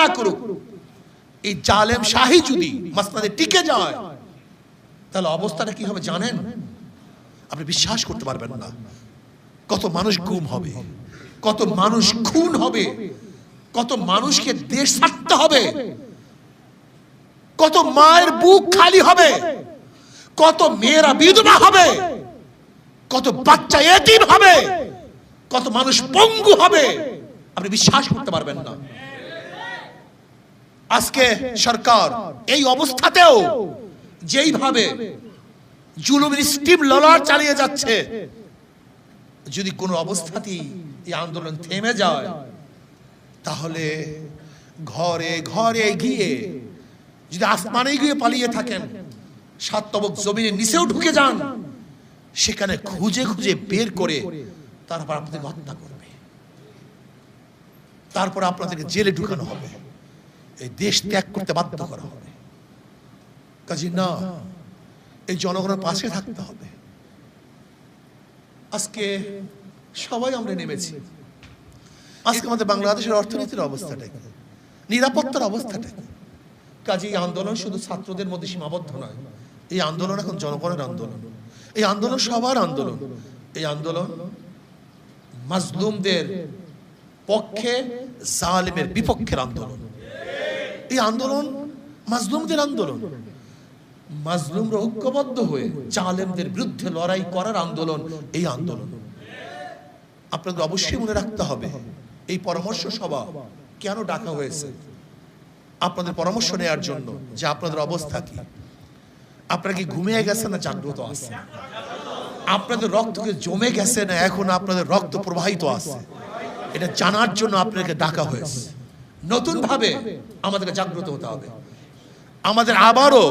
না করুক। এই জালেম শাহী যদি মাসনাদে টিকে যায়, তাহলে অবস্থাটা কি হবে জানেন? আপনি বিশ্বাস করতে পারবেন না। কত মানুষ গুম হবে, কত মানুষ খুন হবে, কত মানুষকে দেশ ছাড়তে হবে, কত মায়ের বুক খালি হবে, কত মেয়েরা বিধবা হবে, কত বাচ্চা এতিম হবে, কত মানুষ পঙ্গু হবে। আপনি বিশ্বাস করতে পারবেন না। আজকে সরকার এই অবস্থাতেও যেইভাবে জুলুমের স্টিম ললার চালিয়ে যাচ্ছে, যদি কোনো অবস্থাতেই এই আন্দোলন থেমে যায়, তাহলে ঘরে ঘরে গিয়ে যদি আসমানে গিয়ে পালিয়ে থাকেন সাত তবক জমিনের নিচেও ঢুকে যান, সেখানে খুঁজে খুঁজে বের করে তারপর আপনাদেরকে হত্যা করবে। তারপর আপনাদেরকে জেলে ঢুকানো হবে। এই দেশ ত্যাগ করতে বাধ্য করা হবে। কাজে না, এই জনগণের পাশে থাকতে হবে। আজকে সবাই আমরা নেমেছি। আজকে আমাদের বাংলাদেশের অর্থনীতির অবস্থাটা নিরাপত্তার অবস্থাটা কাজে, এই আন্দোলন শুধু ছাত্রদের মধ্যে সীমাবদ্ধ নয়। এই আন্দোলন এখন জনগণের আন্দোলন। এই আন্দোলন সবার আন্দোলন। এই আন্দোলন মাজলুমদের পক্ষে জালিমের বিপক্ষের আন্দোলন। এই আন্দোলন? মাজলুমদের আন্দোলন। মাজলুমরা ঐক্যবদ্ধ হয়ে চালেমদের বিরুদ্ধে লড়াই করার আন্দোলন এই আন্দোলন। আপনাদের অবশ্যই মনে রাখতে হবে, এই পরামর্শ সভা কেন ডাকা হয়েছে? আপনাদের পরামর্শ নেওয়ার জন্য যে আপনাদের অবস্থা কি? আপনারা কি ঘুমিয়ে গেছে না জাগ্রত আছে আপনাদের রক্তকে জমে গেছে না এখন আপনাদের রক্ত প্রবাহিত আছে? এটা জানার জন্য আপনাকে ডাকা হয়েছে। নতুন ভাবে আমাদেরকে জাগ্রত হতে হবে। আমাদের আবারও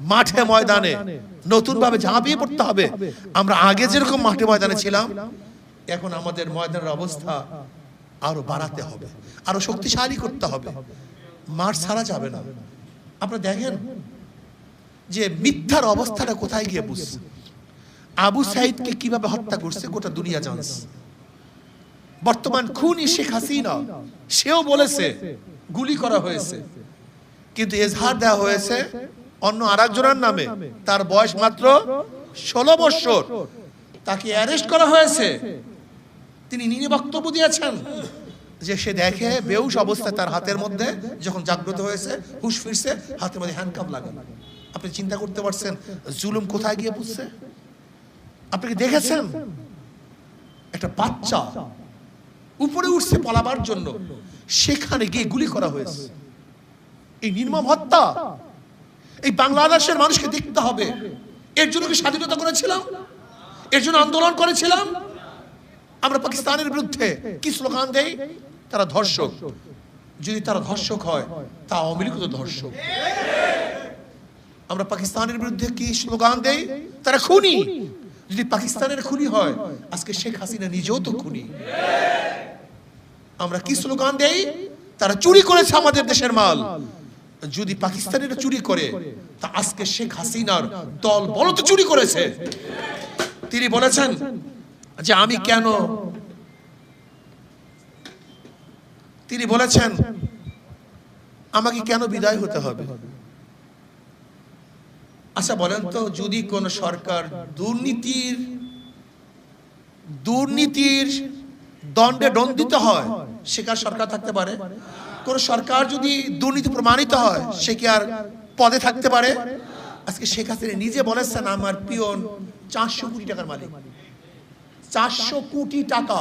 মাঠে ময়দানে নতুন ভাবে ঝাঁপিয়ে পড়তে হবে। আমরা আগে যেরকম মাঠে ময়দানে ছিলাম এখন আমাদের ময়দানের অবস্থা আরও বাড়াতে হবে আরও শক্তিশালী করতে হবে। মাঠ ছাড়া যাবে না। আপনারা দেখেন যে মিথ্যার অবস্থাটা কোথায় গিয়ে বুঝছে? আবু সাইদকে কীভাবে হত্যা করছে গোটা দুনিয়া জানছে। বর্তমান খুনি শেখ হাসিনা, সেও বলেছে, গুলি করা হয়েছে। কিন্তু এজহার দেওয়া হয়েছে অন্য আরেকজনের নামে। তার বয়স মাত্র ষোলো বৎসর তাকে অ্যারেস্ট করা হয়েছে। তিনি নিয়ে বক্তব্য দিয়েছেন যে সে দেখে বেউস অবস্থায় তার হাতের মধ্যে যখন জাগ্রত হয়েছে, হুশ ফিরছে, হাতের মধ্যে হ্যান্ডকাপ লাগানো। আপনি চিন্তা করতে পারছেন, জুলুম কোথায় গিয়ে বুঝছে আপনি কি দেখেছেন? একটা বাচ্চা উপরে উঠছে পলাবার জন্য। সেখানে গিয়ে গুলি করা হয়েছে। এই নির্মম হত্যা, এই বাংলাদেশের মানুষকে দেখতে হবে। এর জন্য কি স্বাধীনতা করেছিলাম? এর জন্য আন্দোলন করেছিলাম? আমরা পাকিস্তানের বিরুদ্ধে কি স্লোগান দেই? তারা ধর্ষক। যদি তারা ধর্ষক হয়, তা আওয়ামী ধর্ষক। আমরা পাকিস্তানের বিরুদ্ধে কি স্লোগান দেই? তারা খুনি। যদি পাকিস্তানের খুনি হয়, আজকে শেখ হাসিনা নিজেও তো খুনি। আমরা কি স্লোগান দেই, তারা চুরি করেছে আমাদের দেশের মাল। যদি পাকিস্তানের চুরি করে, তা আজকে শেখ হাসিনার দল বল তো চুরি করেছে। তিনি বলেছেন যে আমি কেন তিনি বলেছেন, আমাকে কেন বিদায় হতে হবে? আচ্ছা বলেন তো, যদি কোন সরকার দুর্নীতির দুর্নীতির দণ্ডে দণ্ডিত হয় সে কি সরকার থাকতে পারে। কোন সরকার যদি দুর্নীতি প্রমাণিত হয়, সে কি আর পদে থাকতে পারে? আজকে শেখ হাসিনা নিজে বলেছেন, আমার পিয়ন চারশো কোটি টাকার মালিক। চারশো কোটি টাকা,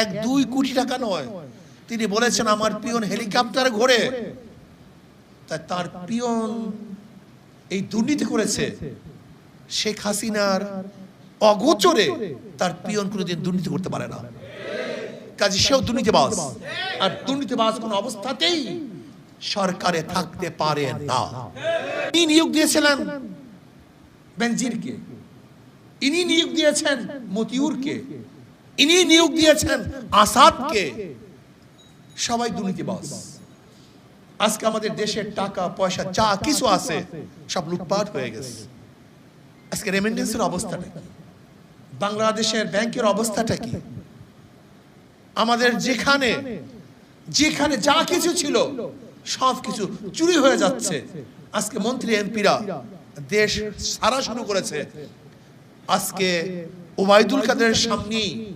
এক, দুই কোটি টাকা নয়। তিনি বলেছেন, আমার পিয়ন হেলিকপ্টারে ঘোরে। তার পিয়ন এই দুর্নীতি করেছে। শেখ হাসিনার অগোচরে তার পিয়ন কোনোদিন দুর্নীতি করতে পারে না। কাজে সেও দুর্নীতিবাজ। আর দুর্নীতিবাজ কোন অবস্থাতেই সরকারে থাকতে পারে না। নিয়োগ দিয়েছিলেন বেনজিরকে। ইনি নিয়োগ দিয়েছেন মতিউরকে। ইনি নিয়োগ দিয়েছেন আসাদকে। সবাই দুর্নীতিবাজ। আজকে আমাদের দেশের টাকা, পয়সা, যা কিছু আছে, সব লুটপাট হয়ে গেছে। আজকে রেমিটেন্সের অবস্থাটা কি? বাংলাদেশের ব্যাংকের অবস্থাটা কি? আমাদের যেখানে যেখানে যা কিছু ছিল সব কিছু চুরি হয়ে যাচ্ছে। আজকে মন্ত্রী এমপিরা দেশ সারা শুরু করেছে। আজকে ওবায়দুল কাদের সামনেই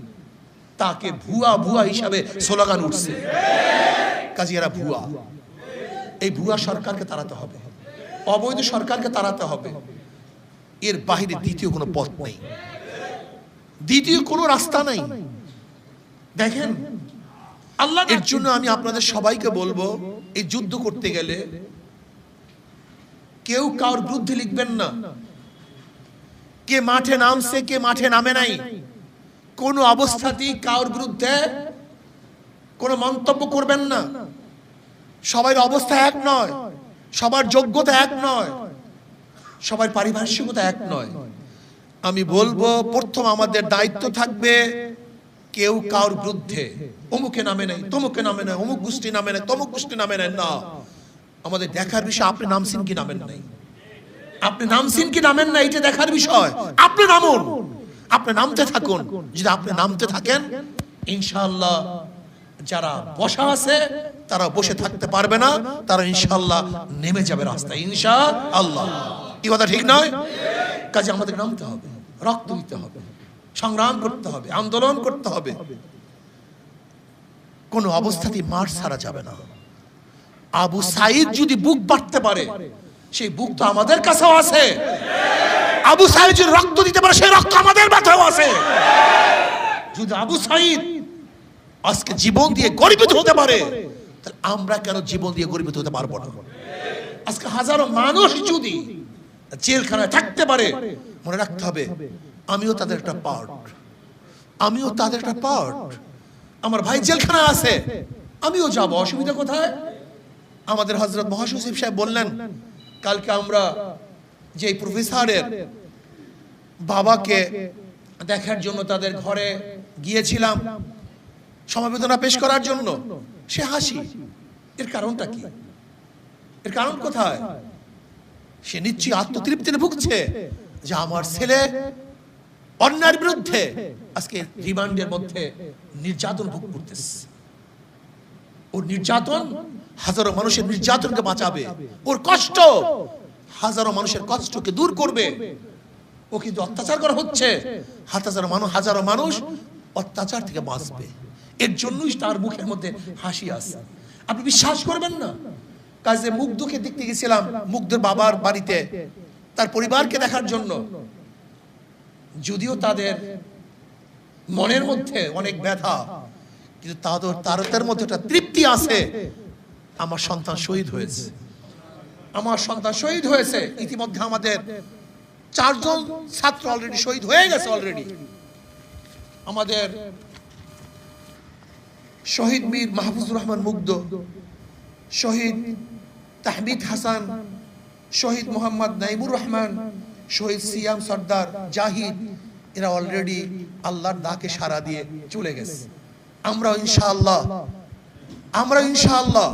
তাকে ভুয়া ভুয়া হিসাবে স্লোগান উঠছে। কাজে এরা ভুয়া। এই ভুয়া সরকারকে তাড়াতে হবে। অবৈধ সরকারকে তাড়াতে হবে। এর বাহিরে দ্বিতীয় কোনো পথ নেই। দ্বিতীয় কোনো রাস্তা নাই। দেখেন আল্লাহ এর জন্য আমি আপনাদের সবাইকে বলব এই যুদ্ধ করতে গেলে কেউ কারোর বিরুদ্ধে লিখবেন না। কে মাঠে নামছে কে মাঠে নামে নাই। কোন অবস্থাতেই কারোর বিরুদ্ধে কোনো মন্তব্য করবেন না। সবার অবস্থা এক নয় সবার যোগ্যতা এক নয় সবার পারিপার্শ্বিকতা এক নয়। আমি বলব প্রথম আমাদের দায়িত্ব থাকবে কেউ কারোর বিরুদ্ধে? অমুকে নামে নাই তমুকে নামে নাই, অমুক গোষ্ঠী নামে নাই, তমুক গোষ্ঠী নামে নাই, না। আমাদের দেখার বিষয়, আপনি নামছেন কি নামেন নাই? আপনি নামছেন কি নামেন না এটা দেখার বিষয়। আপনি নামুন আপনি নামতে থাকুন। যদি আপনি নামতে থাকেন, ইনশাআল্লাহ যারা বসা আছে, তারা বসে থাকতে পারবে না, তারা ইনশাআল্লাহ নেমে যাবে রাস্তায় ইনশা আল্লাহ কি কথা ঠিক নয়? কাজে আমাদের নামতে হবে, রক্ত দিতে হবে। সংগ্রাম করতে হবে, আন্দোলন করতে হবে। কোনো অবস্থাতেই মাঠ ছাড়া যাবে না। আবু সাইদ যদি বুক বাড়তে পারে, সেই বুক তো আমাদের কাছেও আছে। আবু সাইদ যদি রক্ত দিতে পারে, সেই রক্ত আমাদের মাথাও আছে। যদি আবু সাইদ আজকে জীবন দিয়ে গরিবিত হতে পারে, তাহলে আমরা কেন জীবন দিয়ে গরিবিত হতে পারব না? আজকে হাজারো মানুষ যদি জেলখানায় থাকতে পারে, মনে রাখতে হবে আমিও তাদের একটা পার্ট আমিও তাদের একটা পার্ট আমার ভাই জেলখানা আছে। আমিও যাব। অসুবিধা কোথায়? আমাদের হজরত মহাসচিব সাহেব বললেন, কালকে আমরা যে প্রফেসরের বাবাকে দেখার জন্য তাদের ঘরে গিয়েছিলাম, সমবেদনা পেশ করার জন্য। সে হাসি। এর কারণটা কি? এর কারণ কোথায়? সে নিশ্চয়ই আত্মতৃপ্তিতে ভুগছে যে আমার ছেলে অন্যায়ের বিরুদ্ধে আজকে রিমান্ডের মধ্যে নির্যাতন ভোগ করতেছে। ওর নির্যাতন হাজারো মানুষের নির্যাতনকে বাঁচাবে। ওর কষ্ট হাজারো মানুষের কষ্টকে দূর করবে। ও কিন্তু অত্যাচার করা হচ্ছে। হাজারো মানুষ হাজারো মানুষ অত্যাচার থেকে বাঁচবে। এর জন্যই তার মুখের মধ্যে হাসি আসে আপনি বিশ্বাস করবেন না? কাজে মুগ্ধকে দেখতে গেছিলাম মুগ্ধের বাবার বাড়িতে। তার পরিবারকে দেখার জন্য। যদিও তাদের মনের মধ্যে অনেক ব্যথা, কিন্তু তাদের তারতের মধ্যে একটা তৃপ্তি আছে। আমার সন্তান শহীদ হয়েছে। আমার সন্তান শহীদ হয়েছে। ইতিমধ্যে আমাদের চারজন ছাত্র অলরেডি শহীদ হয়ে গেছে অলরেডি আমাদের শহীদ মীর মাহফুজুর রহমান মুগ্ধ, শহীদ তাহমিদ হাসান, শহীদ মোহাম্মদ নাইমুর রহমান শহীদ সিয়াম সর্দার জাহিদ, এরা অলরেডি আল্লাহর দাকে সারা দিয়ে চলে গেছে। আমরা ইনশাআল্লাহ আমরা ইনশাআল্লাহ।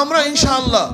আমরা ইনশাআল্লাহ।